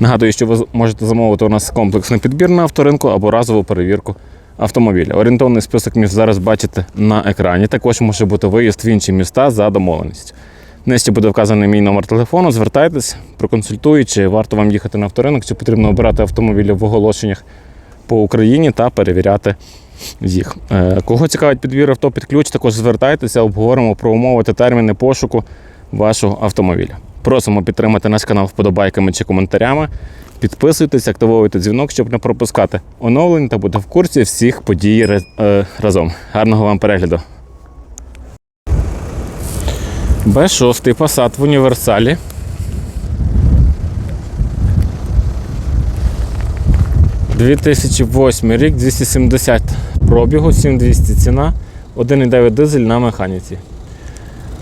Нагадую, що ви можете замовити у нас комплексний підбір на авторинку або разову перевірку автомобіля. Орієнтовний список міст зараз бачите на екрані. Також може бути виїзд в інші міста за домовленістю. Нижче буде вказаний мій номер телефону. Звертайтесь, проконсультую, чи варто вам їхати на авторинок, чи потрібно обирати автомобілі в оголошеннях по Україні та перевіряти їх. Е, Кого цікавить підбір авто під ключ, також звертайтеся, обговоримо про умови та терміни пошуку вашого автомобіля. Просимо підтримати наш канал вподобайками чи коментарями. Підписуйтесь, активуйте дзвінок, щоб не пропускати оновлень та бути в курсі всіх подій е, разом. Гарного вам перегляду. Б6 Passat в універсалі. – 2008 рік, 270 пробігу, 7200 ціна, 1,9 дизель на механіці.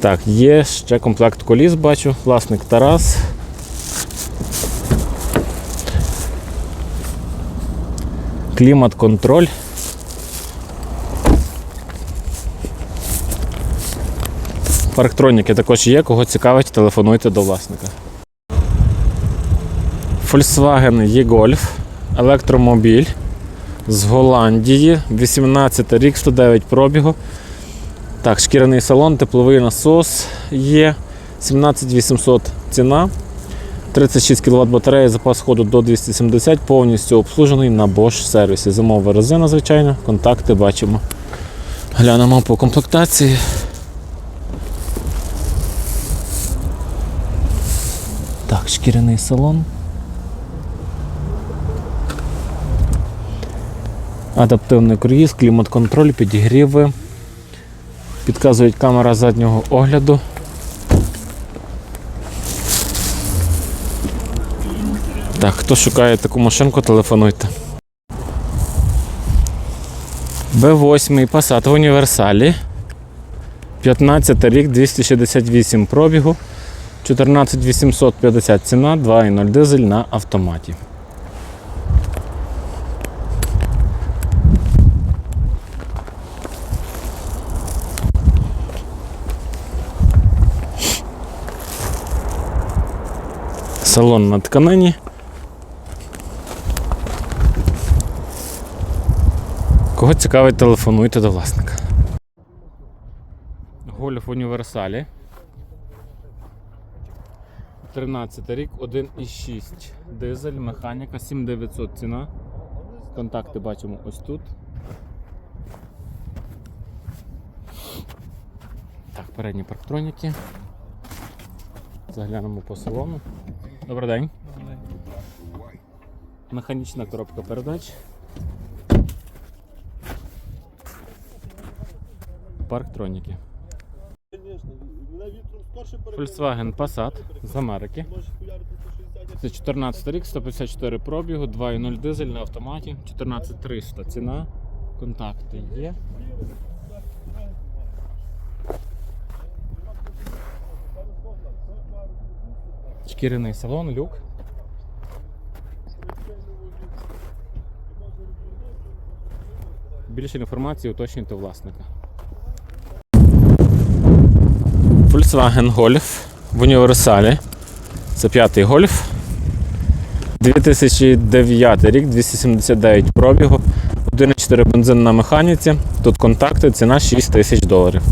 Так, є ще комплект коліс, бачу, власник Тарас. Клімат-контроль. Парктроніки також є, кого цікавить, телефонуйте до власника. Volkswagen e-Golf, електромобіль з Голландії, 18 рік, 109 пробігу. Так, шкіряний салон, тепловий насос є. 17800 ціна. 36 кВт батарея, запас ходу до 270, повністю обслужений на Bosch сервісі. Зимова резина, звичайно, контакти бачимо. Глянемо по комплектації. Так, шкіряний салон. Адаптивний круїз, клімат-контроль, підігріви. Підказують камера заднього огляду. Так, хто шукає таку машинку, телефонуйте. Б8 Passat в універсалі. 15 рік, 268 пробігу, 14850 ціна, 2,0 дизель на автоматі. Салон на тканині. Кого цікавить, телефонуйте до власника. Гольф універсалі. 13 рік, 1,6 дизель, механіка, 7900 ціна. Контакти бачимо ось тут. Так, передні парктроніки. Заглянемо по салону. Добрий день. Механічна коробка передач. Парктроніки. Volkswagen Passat з Америки. Це 14 рік, 154 пробігу, 2.0 дизель на автоматі, 14300 ціна. Контакти є. Шкіряний салон, люк. Більше інформації уточнюйте власника. Volkswagen Golf в універсалі. Це п'ятий гольф. 2009 рік, 279 пробігу, 1,4 бензин на механіці. Тут контакти, ціна 6 тисяч доларів.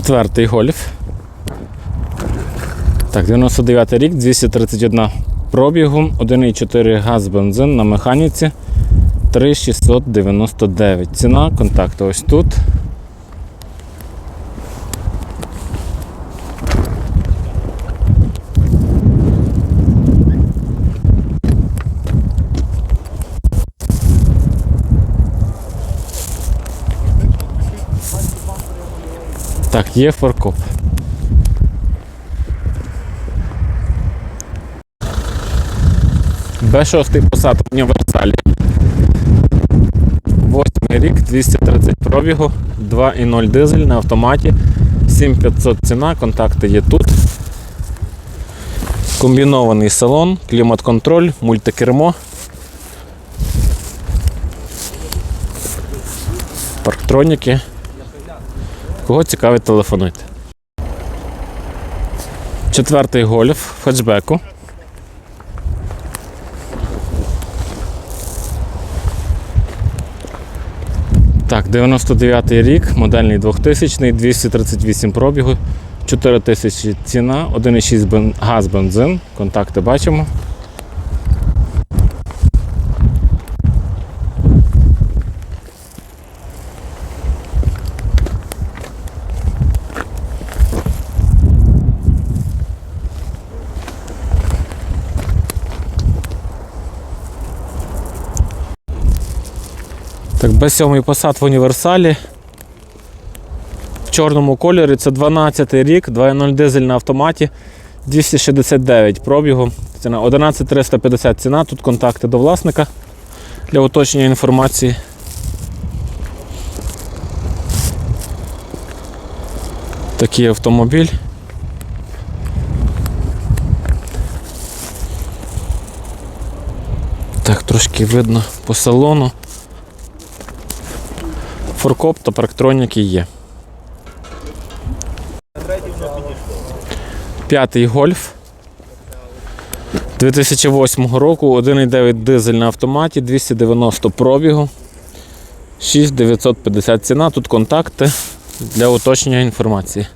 Четвертий гольф. Так, 99 рік, 231 пробігу, 1,4 газ бензин на механіці, 3,699. Ціна, контакту ось тут. Так, є фаркоп. Б6 посад універсалі. Восьмий рік, 230 пробігу, 2,0 дизель на автоматі, 7500 ціна, контакти є тут. Комбінований салон, клімат-контроль, мультикермо. Парктроніки. Кого цікавить, телефонуйте. Четвертий гольф в хетчбеку. Так, 99 рік, модельний 2000, 238 пробігу, 4000 ціна, 1,6 газ бензин. Контакти бачимо. Так, Б7 посад в універсалі. В чорному кольорі це 12 рік, 2.0 дизель на автоматі, 269 пробігу. Ціна 11350 ціна. Тут контакти до власника для уточнення інформації. Такий автомобіль. Так, трошки видно по салону. Форкоп та парктроніки є. П'ятий гольф 2008 року, 1,9 дизель на автоматі, 290 пробігу, 6950 ціна. Тут контакти для уточнення інформації.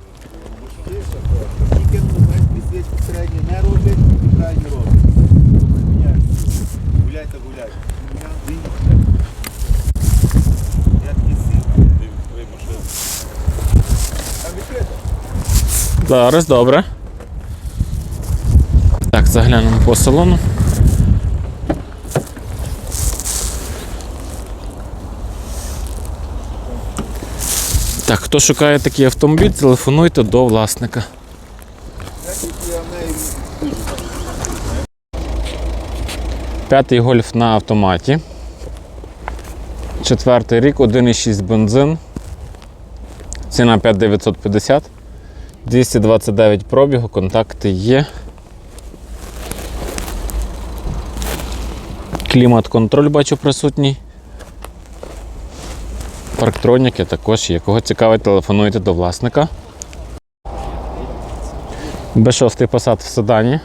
Зараз добре. Так, заглянемо по салону. Так, хто шукає такий автомобіль, телефонуйте до власника. П'ятий гольф на автоматі. Четвертий рік, 1,6 бензин. Ціна 5950. 229 пробігу, контакти є. Клімат-контроль бачу присутній. Парктроніки також є. Кого цікавить, телефонуйте до власника. Б6 посад в седані.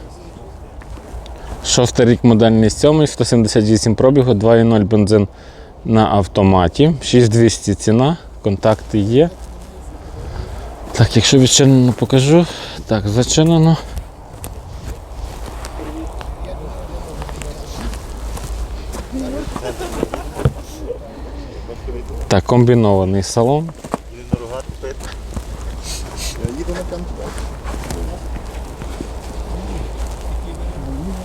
Шостий рік модельний 7, 178 пробігу, 2,0 бензин на автоматі, 6200 ціна, контакти є. Так, якщо відчинено покажу. Так, зачинено. Так, комбінований салон.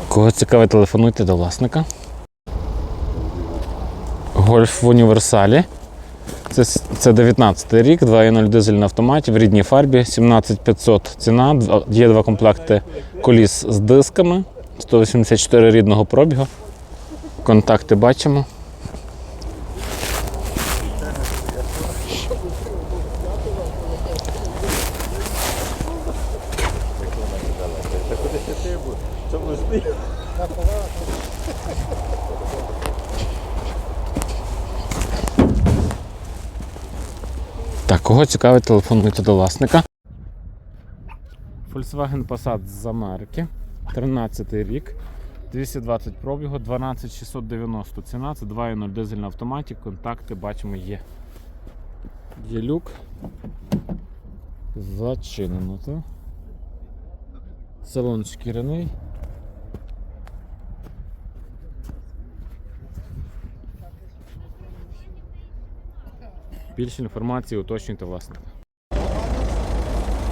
Кого цікавить, телефонуйте до власника. Гольф в універсалі. Це, це 19 рік, 2.0 дизель на автоматі в рідній фарбі, 17500 ціна. Є два комплекти коліс з дисками, 184 рідного пробігу. Контакти бачимо. Кого цікавить, телефонуйте до власника. Volkswagen Passat з Америки. 13 рік. 220 пробігу, 12690 ціна. Це 2.0 дизель на автоматі. Контакти бачимо є. Є люк. Зачинено, так? Салон шкіряний. Більше інформації уточнюйте власника.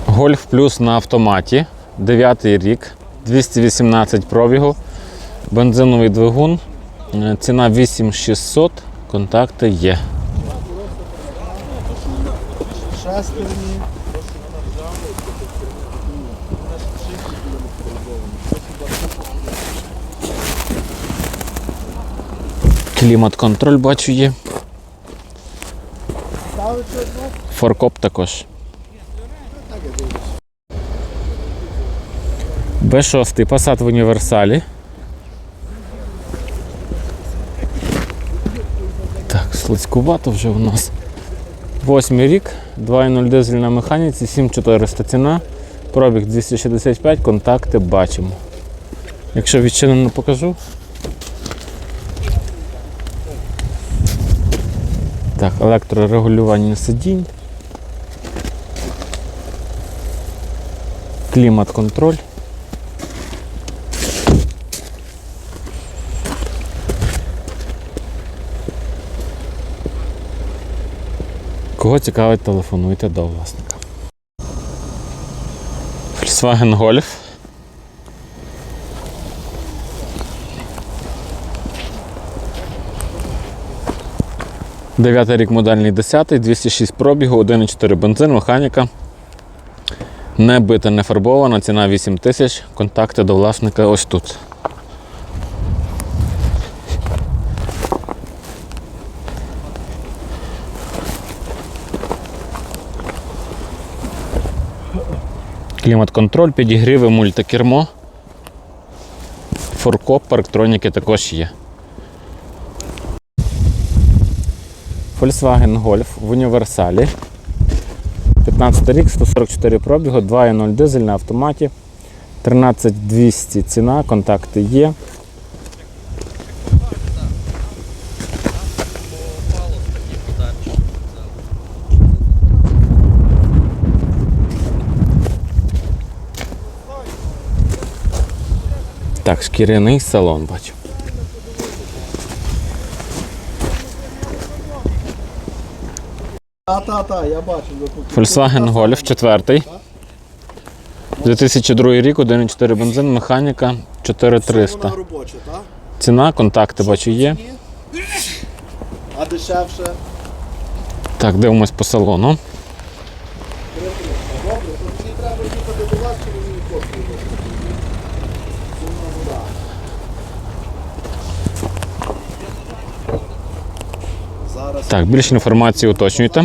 Гольф плюс на автоматі. 9 рік, 218 пробігу, бензиновий двигун. Е, ціна 8600, контакти є. Клімат контроль бачу є. Форкоп також. Так, я дивлюсь. Б6 Passat в універсалі. Так, слизькувато вже у нас. Восьмий рік, 2.0 дизель на механіці, 7400 ціна, пробіг 265, контакти бачимо. Якщо відчинено покажу. Так, електрорегулювання сидінь. Клімат-контроль. Кого цікавить, телефонуйте до власника. Volkswagen Golf. Дев'ятий рік модельний 10, 206 пробігу, 1,4 бензин, механіка. Не бита, не фарбована, ціна 8 тисяч. Контакти до власника ось тут. Клімат-контроль, підігріви, мультикермо. Форкоп, парктроніки також є. Volkswagen Golf в універсалі. 15 рік, 144 пробігу, 2.0 дизель на автоматі. 13200 ціна, контакти є. Так, шкіряний салон бачу. Та, та, та, я бачу. ви Volkswagen Golf 4. 2002 рік, 1.4 бензин, механіка Вона 4300. робоча, так? Ціна, контакти бачу є. А дешевше? Так, дивимось по салону. Добре, то мені треба їхати до вас, чи ви мені? Сумна вода. Так, більше інформації уточнюйте.